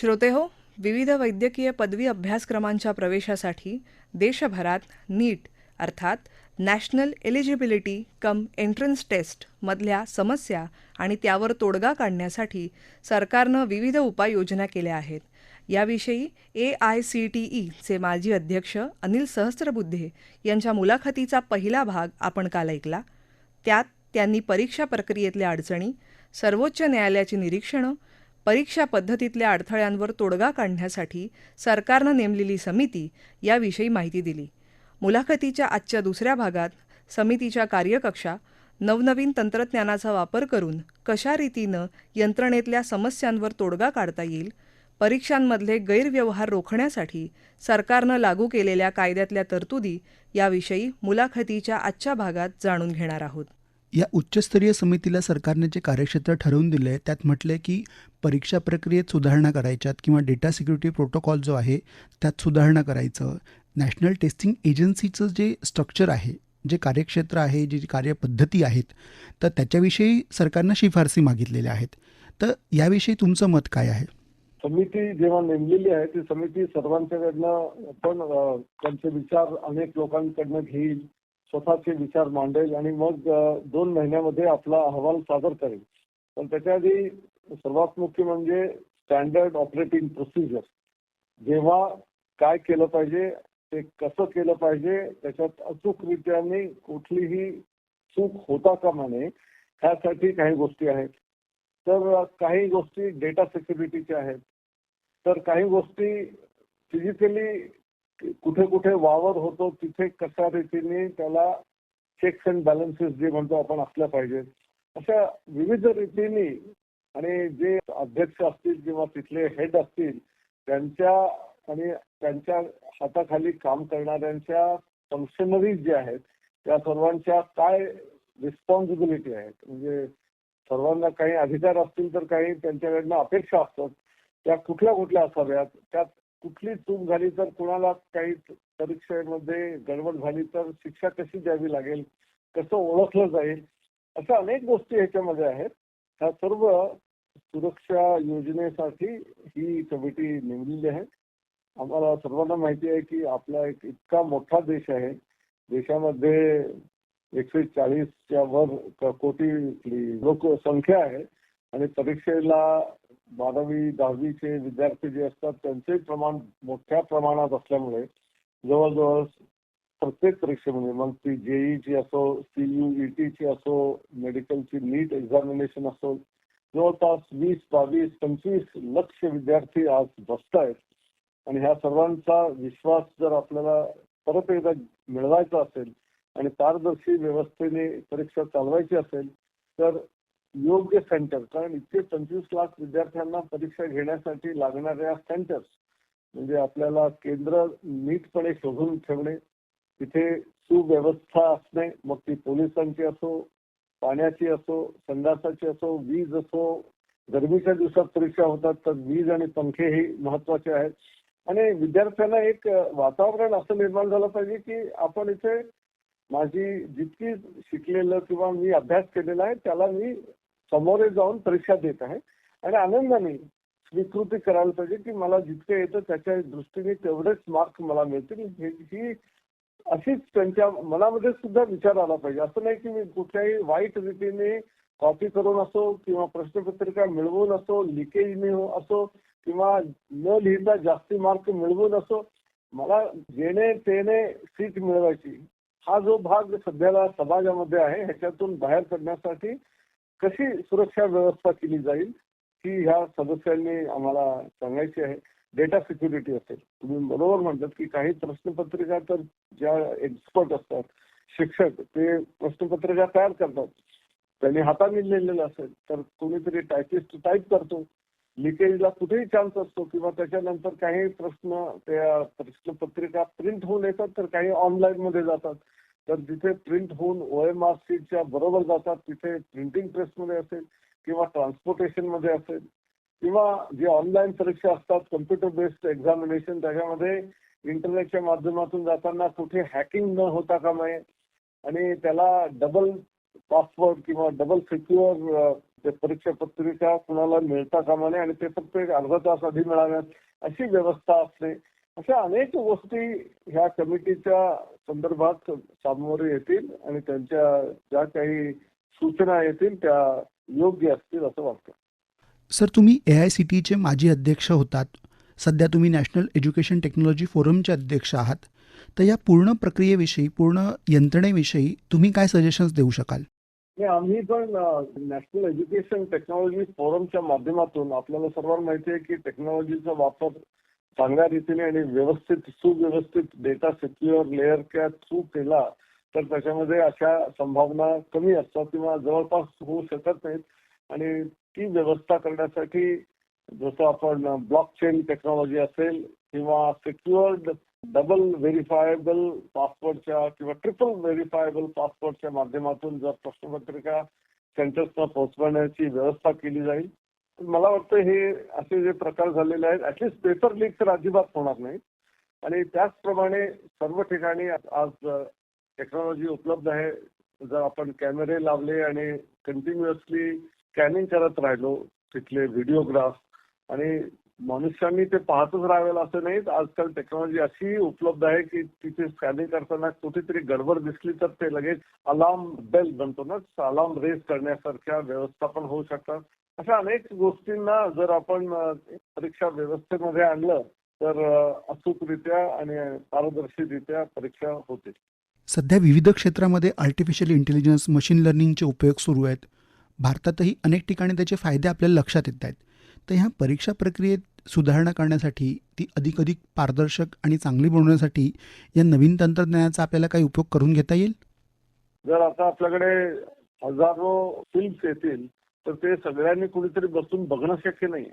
श्रोते हो विविध वैद्यकीय पदवी अभ्यासक्रमांच्या प्रवेशासाठी देशभरात नीट अर्थात national eligibility cum entrance test मधल्या समस्या आणि त्यावर तोडगा काढण्यासाठी सरकारनं विविध उपाययोजना केल्या आहेत. याविषयी ए आय सी टी ईचे माजी अध्यक्ष अनिल सहस्त्रबुद्धे यांच्या मुलाखतीचा पहिला भाग आपण काल ऐकला. त्यात त्यांनी परीक्षा प्रक्रियेतल्या अडचणी सर्वोच्च न्यायालयाची निरीक्षणं परीक्षा पद्धतीतल्या अडथळ्यांवर तोडगा काढण्यासाठी सरकारनं नेमलेली समिती याविषयी माहिती दिली. मुलाखतीच्या आजच्या दुसऱ्या भागात समितीच्या कार्यकक्षा नवनवीन तंत्रज्ञानाचा वापर करून कशा रीतीनं यंत्रणेतल्या समस्यांवर तोडगा काढता येईल परीक्षांमधले गैरव्यवहार रोखण्यासाठी सरकारनं लागू केलेल्या कायद्यातल्या तरतुदी याविषयी मुलाखतीच्या आजच्या भागात जाणून घेणार आहोत. या उच्चस्तरीय समितीला सरकारने जे कार्यक्षेत्र ठरवून दिलं आहे त्यात म्हटलं आहे की परीक्षा प्रक्रियेत सुधारणा करायच्यात किंवा डेटा सिक्युरिटी प्रोटोकॉल जो आहे त्यात सुधारणा करायचं. नॅशनल टेस्टिंग एजन्सीचं जे स्ट्रक्चर आहे जे कार्यक्षेत्र आहे जी कार्यपद्धती आहेत तर त्याच्याविषयी सरकारनं शिफारसी मागितलेल्या आहेत. तर याविषयी तुमचं मत काय आहे? समिती जेव्हा नेमलेली आहे ती समिती सर्वांच्याकडनं पण त्यांचे विचार अनेक लोकांकडनं घेईल. स्वतःचे विचार मांडेल आणि मग दोन महिन्यामध्ये आपला अहवाल सादर करेल. पण त्याच्या आधी सर्वात मुख्य म्हणजे स्टँडर्ड ऑपरेटिंग प्रोसिजर जेव्हा काय केलं पाहिजे ते कसं केलं पाहिजे त्याच्यात अचूकरित्याने कुठलीही चूक होता कामा नये ह्यासाठी काही गोष्टी आहेत. तर काही गोष्टी डेटा सिक्युरिटीच्या आहेत. तर काही गोष्टी फिजिकली कुठे कुठे वावर होतो तिथे कशा रीतीने त्याला चेक्स अँड बॅलन्सेस जे म्हणतो आपण असल्या पाहिजेत अशा विविध रीतीने आणि जे अध्यक्ष असतील किंवा तिथले हेड असतील त्यांच्या आणि त्यांच्या हाताखाली काम करणाऱ्यांच्या फंक्शनरीज जे आहेत त्या सर्वांच्या काय रिस्पॉन्सिबिलिटी आहेत? म्हणजे सर्वांना काही अधिकार असतील तर काही त्यांच्याकडनं अपेक्षा असतात. त्या कुठल्या कुठल्या असाव्यात? त्यात कुठली चूक झाली तर कुणाला काही परीक्षेमध्ये गडबड झाली तर शिक्षा कशी द्यावी लागेल? कसं ओळखलं जाईल? अशा अनेक गोष्टी ह्याच्यामध्ये आहेत. ह्या सर्व सुरक्षा योजनेसाठी ही कमिटी नेमलेली आहे. आम्हाला सर्वांना माहिती आहे की आपला एक इतका मोठा देश आहे. देशामध्ये एकशे चाळीसच्या वर कोटी लोकसंख्या आहे. आणि परीक्षेला बारावी दहावीचे विद्यार्थी जे असतात त्यांचे प्रमाण मोठ्या प्रमाणात असल्यामुळे जवळजवळ प्रत्येक परीक्षेमध्ये मग ती जेईची असो सीयूईटीची असो मेडिकलची नीट एक्झामिनेशन असो जवळपास वीस बावीस पंचवीस लक्ष विद्यार्थी आज बसत आहेत आणि ह्या सर्वांचा विश्वास जर आपल्याला परत एकदा मिळवायचा असेल आणि पारदर्शी व्यवस्थेने परीक्षा चालवायची असेल तर योग्य सेंटर कारण इतके पंचवीस लाख विद्यार्थ्यांना परीक्षा घेण्यासाठी लागणाऱ्या सेंटर्स म्हणजे आपल्याला केंद्र नीटपणे शोधून ठेवणे तिथे सुव्यवस्था असणे मग ती पोलिसांची असो पाण्याची असो संडासाची असो वीज असो गरमीच्या दिवसात परीक्षा होतात तर वीज आणि पंखे ही महत्त्वाचे आहेत. आणि विद्यार्थ्यांना एक वातावरण असं निर्माण झालं पाहिजे की आपण इथे माझी जितकी शिकलेलं किंवा मी अभ्यास केलेला आहे त्याला मी समोरे जाऊन परीक्षा देत आहे. आणि आनंदाने स्वीकृती करायला पाहिजे की मला जितकं येतं त्याच्या दृष्टीने तेवढेच मार्क मला मिळतील. ही ही अशीच त्यांच्या मनामध्ये सुद्धा विचार आला पाहिजे. असं नाही की मी कुठल्याही वाईट रीतीने कॉपी करून असो किंवा प्रश्नपत्रिका मिळवून असो लिकेजने असो किंवा न लिहिता जास्ती मार्क मिळवून असो मला जेणे तेने सीट मिळवायची. हा जो भाग सध्याला समाजामध्ये आहे ह्याच्यातून बाहेर पडण्यासाठी कशी सुरक्षा व्यवस्था केली जाईल ही ह्या सदस्यांनी आम्हाला सांगायची आहे. डेटा सिक्युरिटी असेल. तुम्ही बरोबर म्हणतात की काही प्रश्नपत्रिका तर ज्या एक्सपर्ट असतात शिक्षक ते प्रश्नपत्रिका तयार करतात. त्यांनी हाताने लिहिलेलं असेल तर कोणीतरी टायपिस्ट टाईप करतो. लिकेजला कुठेही चान्स असतो किंवा त्याच्यानंतर काही प्रश्न त्या प्रश्नपत्रिका प्रिंट होऊन येतात तर काही ऑनलाईन मध्ये जातात. तर जिथे प्रिंट होऊन ओ एम आर सीटच्या बरोबर जातात तिथे प्रिंटिंग प्रेसमध्ये असेल किंवा ट्रान्सपोर्टेशनमध्ये असेल किंवा जे ऑनलाईन परीक्षा असतात कम्प्युटर बेस्ड एक्झामिनेशन त्याच्यामध्ये इंटरनेटच्या माध्यमातून जाताना कुठे हॅकिंग न होता कामा नये. आणि त्याला डबल पासवर्ड किंवा डबल सिक्युअर परीक्षा पत्रिका कुणाला मिळता कामा नये आणि ते फक्त एक अर्धा तास आधी मिळाव्यात अशी व्यवस्था असते. अशा अनेक गोष्टी ह्या कमिटीच्या संदर्भात सामोरे येतील आणि त्यांच्या ज्या काही सूचना येतील त्या योग्य असतील असं वाटतं. सर तुम्ही ए आय सी टीचे माजी अध्यक्ष होतात. सध्या तुम्ही नॅशनल एज्युकेशन टेक्नॉलॉजी फोरमचे अध्यक्ष आहात. तर या पूर्ण प्रक्रियेविषयी पूर्ण यंत्रणेविषयी तुम्ही काय सजेशन्स देऊ शकाल? आम्ही पण नॅशनल एज्युकेशन टेक्नॉलॉजी फोरमच्या माध्यमातून आपल्याला सर्वांना माहिती आहे की टेक्नॉलॉजीचा वापर चांगल्या रीतीने आणि व्यवस्थित सुव्यवस्थित डेटा सिक्युअर लेअरच्या थ्रू केला तर त्याच्यामध्ये अशा संभावना कमी असतात किंवा जवळपास होऊ शकत नाहीत. आणि ती व्यवस्था करण्यासाठी जसं आपण ब्लॉक चेन टेक्नॉलॉजी असेल किंवा सिक्युअर्ड डबल व्हेरीफायबल पासवर्डच्या किंवा ट्रिपल व्हेरीफायबल पासवर्डच्या माध्यमातून जर प्रश्नपत्रिका सेंटर्सना पोहोचवण्याची व्यवस्था केली जाईल मला वाटतं हे असे जे प्रकार झालेले आहेत ऍटलिस्ट पेपर लीक तर अजिबात होणार नाही. आणि त्याचप्रमाणे सर्व ठिकाणी आज टेक्नॉलॉजी उपलब्ध आहे. जर आपण कॅमेरे लावले आणि कंटिन्युअसली स्कॅनिंग करत राहिलो तिथले व्हिडिओग्राफ आणि मनुष्यांनी ते पाहतच राहावेल असं नाही आजकाल टेक्नॉलॉजी अशी उपलब्ध आहे की तिथे स्कॅनिंग करताना कुठेतरी गडबड दिसली तर ते लगेच अलार्म बेल बनतो ना अलार्म रेज करण्यासारख्या व्यवस्था पण होऊ शकतात. अशा अनेक गोष्टींना जर आपण परीक्षा व्यवस्थेमध्ये आणलं तर अचूकरित्या आणि पारदर्शीरित्या परीक्षा होते. सध्या विविध क्षेत्रामध्ये आर्टिफिशियल इंटेलिजन्स मशीन लर्निंगचे उपयोग सुरू आहेत. भारतातही अनेक ठिकाणी त्याचे फायदे आपल्याला लक्षात येत आहेत. तर ह्या परीक्षा प्रक्रियेत सुधारणा करण्यासाठी ती अधिक अधिक पारदर्शक आणि चांगली बनवण्यासाठी या नवीन तंत्रज्ञानाचा आपल्याला काही उपयोग करून घेता येईल? जर आता आपल्याकडे हजारो फिल्म्स येतील तर ते सगळ्यांनी कुणीतरी बसून बघणं शक्य नाही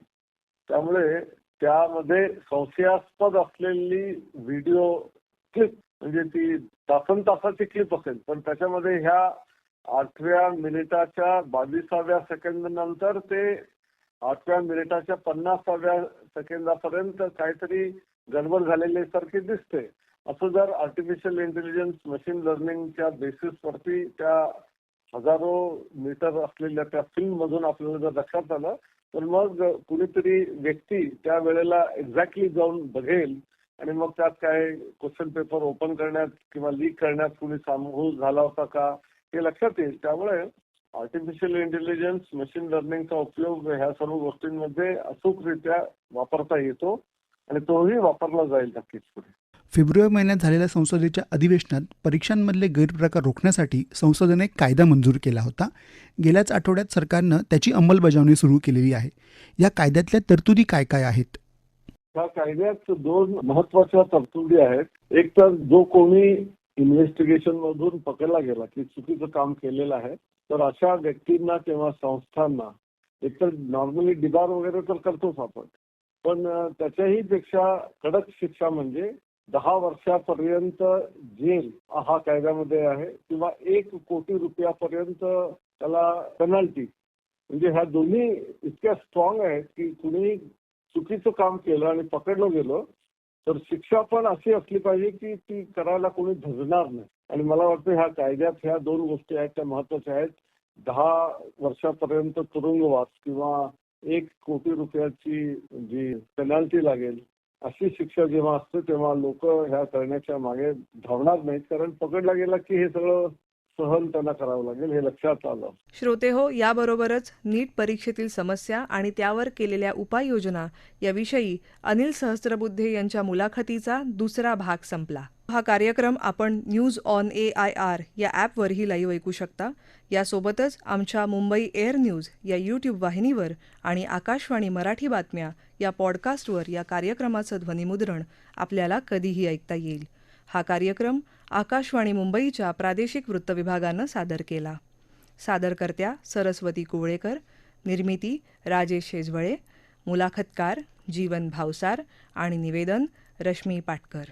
त्यामुळे त्यामध्ये संशयास्पद असलेली व्हिडिओ क्लिप म्हणजे ती तासन तासाची क्लिप असेल पण त्याच्यामध्ये ह्या आठव्या मिनिटाच्या बावीसाव्या सेकंद नंतर ते आठव्या मिनिटाच्या पन्नासाव्या सेकंदापर्यंत काहीतरी गडबड झालेली सारखी दिसते. असं जर आर्टिफिशियल इंटेलिजन्स मशीन लर्निंगच्या बेसिसवरती त्या हजारो मीटर असलेल्या त्या फिल्म मधून आपल्याला जर लक्षात आलं तर मग कुणीतरी व्यक्ती त्या वेळेला एक्झॅक्टली जाऊन बघेल आणि मग त्यात काय क्वेश्चन पेपर ओपन करण्यात किंवा लीक करण्यात कुणी सामूह झाला होता का हे लक्षात येईल. त्यामुळे आर्टिफिशियल इंटेलिजन्स मशीन लर्निंगचा उपयोग ह्या सर्व गोष्टींमध्ये अचूकरित्या वापरता येतो आणि तोही वापरला जाईल नक्कीच पुढे. फेब्रुवारी महिन्यात झालेल्या संसदेच्या अधिवेशनात परीक्षांमधले गैरप्रकार रोखण्यासाठी संसदेने एक कायदा मंजूर केला होता. गेल्याच आठवड्यात सरकारनं त्याची अंमलबजावणी सुरू केलेली आहे. या कायद्यातल्या तरतुदी काय काय आहेत? या कायद्यात दोन महत्त्वाच्या तरतुदी आहेत. एक तर जो कोणी इन्व्हेस्टिगेशन मधून पकडला गेला की चुकीचं काम केलेलं आहे तर अशा व्यक्तींना किंवा संस्थांना एकतर नॉर्मली डिबार वगैरे तर करतोच आपण. पण त्याच्याही पेक्षा कडक शिक्षा म्हणजे दहा वर्षापर्यंत जेल हा कायद्यामध्ये आहे किंवा एक कोटी रुपयापर्यंत त्याला पेनल्टी म्हणजे ह्या दोन्ही इतक्या स्ट्रॉंग आहेत की कुणी चुकीचं काम केलं आणि पकडलं गेलं तर शिक्षा पण अशी असली पाहिजे की ती करायला कोणी धजणार नाही. आणि मला वाटतं ह्या कायद्यात ह्या दोन गोष्टी आहेत त्या महत्त्वाच्या आहेत. दहा वर्षापर्यंत तुरुंगवास किंवा एक कोटी रुपयाची जी पेनल्टी लागेल अशी शिक्षा जेव्हा असते तेव्हा लोक ह्या करण्याच्या मागे धावणार नाहीत. कारण पकडला गेला की हे सगळं सहन त्यांना करावं लागेल हे लक्षात आलं. श्रोते हो याबरोबरच नीट परीक्षेतील समस्या आणि त्यावर केलेल्या उपाययोजना याविषयी अनिल सहस्त्रबुद्धे यांच्या मुलाखतीचा दुसरा भाग संपला. हा कार्यक्रम आपण news on A I R या ॲपवरही लाईव्ह ऐकू शकता. यासोबतच आमच्या मुंबई एअर न्यूज या यूट्यूब वाहिनीवर आणि आकाशवाणी मराठी बातम्या या पॉडकास्टवर या कार्यक्रमाचं ध्वनिमुद्रण आपल्याला कधीही ऐकता येईल. हा कार्यक्रम आकाशवाणी मुंबईच्या प्रादेशिक वृत्तविभागानं सादर केला. सादरकर्त्या सरस्वती कुवळेकर निर्मिती राजेश शेजवळे मुलाखतकार जीवन भावसार आणि निवेदन रश्मी पाटकर.